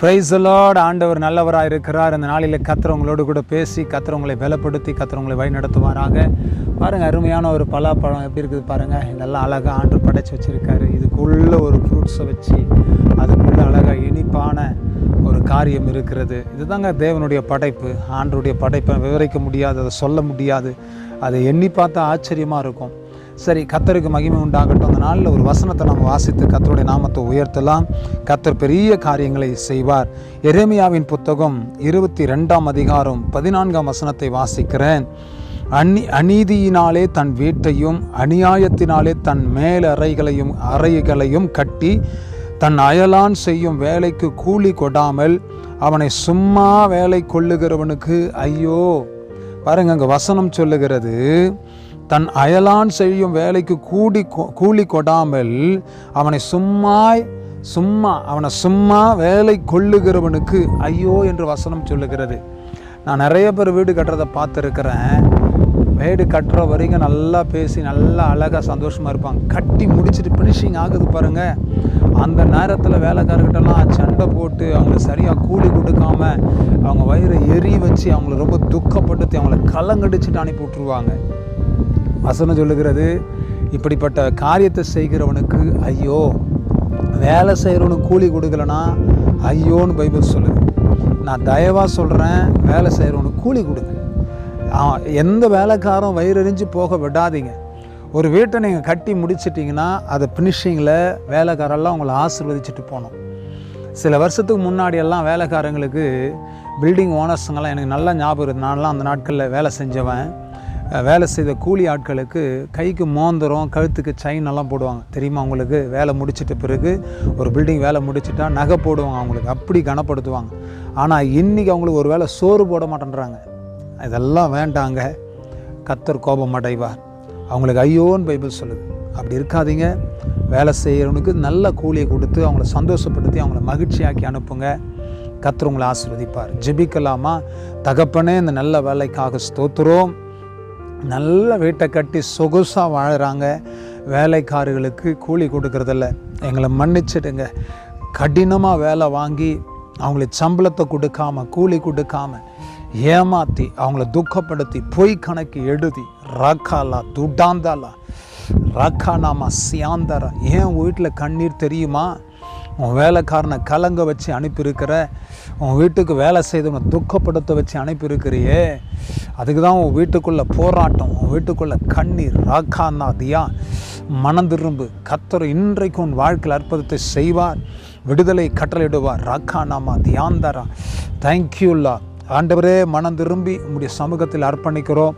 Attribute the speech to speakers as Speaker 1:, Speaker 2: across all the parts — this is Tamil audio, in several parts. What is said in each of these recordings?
Speaker 1: ப்ரைஸ் ஆண்டவர் நல்லவராக இருக்கிறார் அந்த நாளில் கத்துறவங்களோடு கூட பேசி கத்துறவங்களை பலப்படுத்தி கத்துறவங்களை வழி நடத்துவாராக பாருங்கள் அருமையான ஒரு பலாப்பழம் எப்படி இருக்குது பாருங்கள் இதெல்லாம் அழகாக ஆண்டு படைச்சி வச்சுருக்காரு இதுக்குள்ளே ஒரு ஃப்ரூட்ஸை வச்சு அதுக்குள்ளே அழகாக இனிப்பான ஒரு காரியம் இருக்கிறது இதுதாங்க தேவனுடைய படைப்பு ஆண்டருடைய படைப்பை விவரிக்க முடியாது அதை சொல்ல முடியாது அதை எண்ணி பார்த்தா ஆச்சரியமாக இருக்கும் சரி கத்தருக்கு மகிமை உண்டாகட்டும் அந்த நாளில் ஒரு வசனத்தை நம்ம வாசித்து கத்தருடைய நாமத்தை உயர்த்தலாம் கத்தர் பெரிய காரியங்களை செய்வார் எரேமியாவின் புத்தகம் இருபத்தி ரெண்டாம் அதிகாரம் பதினான்காம் வசனத்தை வாசிக்கிறேன் அநீ அநீதியினாலே தன் வீட்டையும் அநியாயத்தினாலே தன் மேலறைகளையும் அறைகளையும் கட்டி தன் அயலான் செய்யும் வேலைக்கு கூலி கொடாமல் அவனை சும்மா வேலை கொள்ளுகிறவனுக்கு ஐயோ பாருங்க அங்கே வசனம் சொல்லுகிறது தன் அயலான் செய்யும் வேலைக்கு கூடி கூலி கொடாமல் அவனை சும்மா சும்மா அவனை சும்மா வேலை கொள்ளுகிறவனுக்கு ஐயோ என்று வசனம் சொல்லுகிறது நான் நிறைய பேர் வீடு கட்டுறதை பார்த்துருக்குறேன் வீடு கட்டுற வரைக்கும் நல்லா பேசி நல்லா அழகாக சந்தோஷமாக இருப்பாங்க கட்டி முடிச்சுட்டு ஃபினிஷிங் ஆகுது பாருங்கள் அந்த நேரத்தில் வேலைக்காரர்கிட்டலாம் சண்டை போட்டு அவங்கள சரியாக கூலி கொடுக்காமல் அவங்க வயிறை எரி வச்சு அவங்கள ரொம்ப துக்கப்படுத்தி அவங்கள கலங்கடிச்சுட்டு அனுப்பி விட்ருவாங்க வசனம் சொல்லுகிறது இப்படிப்பட்ட காரியத்தை செய்கிறவனுக்கு ஐயோ வேலை செய்கிறவனுக்கு கூலி கொடுக்கலனா ஐயோன்னு பைபிள் சொல்லுது நான் தயவாக சொல்கிறேன் வேலை செய்கிறவனுக்கு கூலி கொடுங்க எந்த வேலைக்காரும் வயிறறிஞ்சு போக விடாதீங்க ஒரு வீட்டை நீங்கள் கட்டி முடிச்சிட்டிங்கன்னா அதை ஃபினிஷிங்கில் வேலைக்காரெல்லாம் உங்களை ஆசிர்வதிச்சுட்டு போகணும் சில வருஷத்துக்கு முன்னாடியெல்லாம் வேலைக்காரங்களுக்கு பில்டிங் ஓனர்ஸுங்கெல்லாம் எனக்கு நல்லா ஞாபகம் இருக்குது அந்த நாட்களில் வேலை செஞ்சவன் வேலை செய்த கூலி ஆட்களுக்கு கைக்கு மோந்தரம் கழுத்துக்கு செயின் எல்லாம் போடுவாங்க தெரியுமா அவங்களுக்கு வேலை முடிச்சிட்ட பிறகு ஒரு பில்டிங் வேலை முடிச்சிட்டா நகை போடுவாங்க அவங்களுக்கு அப்படி கனப்படுத்துவாங்க ஆனால் இன்றைக்கி அவங்களுக்கு ஒரு வேலை சோறு போட மாட்டேன்றாங்க இதெல்லாம் வேண்டாங்க கத்தர் கோபம் அடைவார் அவங்களுக்கு ஐயோன்னு பைபிள் சொல்லுது அப்படி இருக்காதீங்க வேலை செய்கிறவனுக்கு நல்ல கூலியை கொடுத்து அவங்கள சந்தோஷப்படுத்தி அவங்கள மகிழ்ச்சியாக்கி அனுப்புங்க கத்தர் ஆசிர்வதிப்பார் ஜெபிக்கலாமா தகப்பனே இந்த நல்ல வேலைக்காக ஸ்தோத்துறோம் நல்ல வீட்டை கட்டி சொகுசாக வாழ்கிறாங்க வேலைக்காரர்களுக்கு கூலி கொடுக்கறதில்ல எங்களை மன்னிச்சிடுங்க கடினமாக வேலை வாங்கி அவங்களுக்கு சம்பளத்தை கொடுக்காம கூலி கொடுக்காம ஏமாற்றி அவங்கள துக்கப்படுத்தி பொய் கணக்கு எழுதி ரக்காலா துடாந்தாலா ரக்கா நாமா சியாந்தாரா ஏன் வீட்டில் கண்ணீர் தெரியுமா உன் வேலைக்காரனை கலங்க வச்சு அனுப்பியிருக்கிற உன் வீட்டுக்கு வேலை செய்தவனை துக்கப்படுத்த வச்சு அனுப்பியிருக்கிறியே அதுக்கு தான் உன் வீட்டுக்குள்ளே போராட்டம் உன் வீட்டுக்குள்ளே கண்ணீர் ராக்காந்தாதியா மனந்திரும்பு கத்தர் இன்றைக்கு உன் வாழ்க்கையில் அற்புதத்தை செய்வார் விடுதலை கட்டளையிடுவார் நாமா தியாந்தரா தேங்க்யூல்லா ஆண்டவரே மனம் திரும்பி உங்களுடைய சமூகத்தில் அர்ப்பணிக்கிறோம்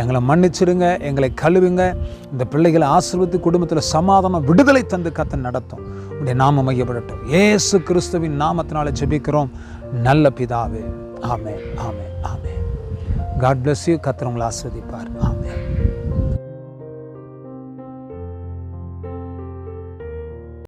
Speaker 1: எங்களை மன்னிச்சிடுங்க எங்களை கழுவுங்க இந்த பிள்ளைகளை ஆசிர்வதி குடும்பத்தில் சமாதானம் விடுதலை தந்து கத்த நடத்தும் உடைய நாம மையப்படட்டும் ஏசு கிறிஸ்துவின் நாமத்தினால ஜெபிக்கிறோம் நல்ல பிதாவே ஆமே ஆமே ஆமே காட் பிளஸ் யூ கத்திரவங்களை ஆஸ்வதிப்பார் ஆமே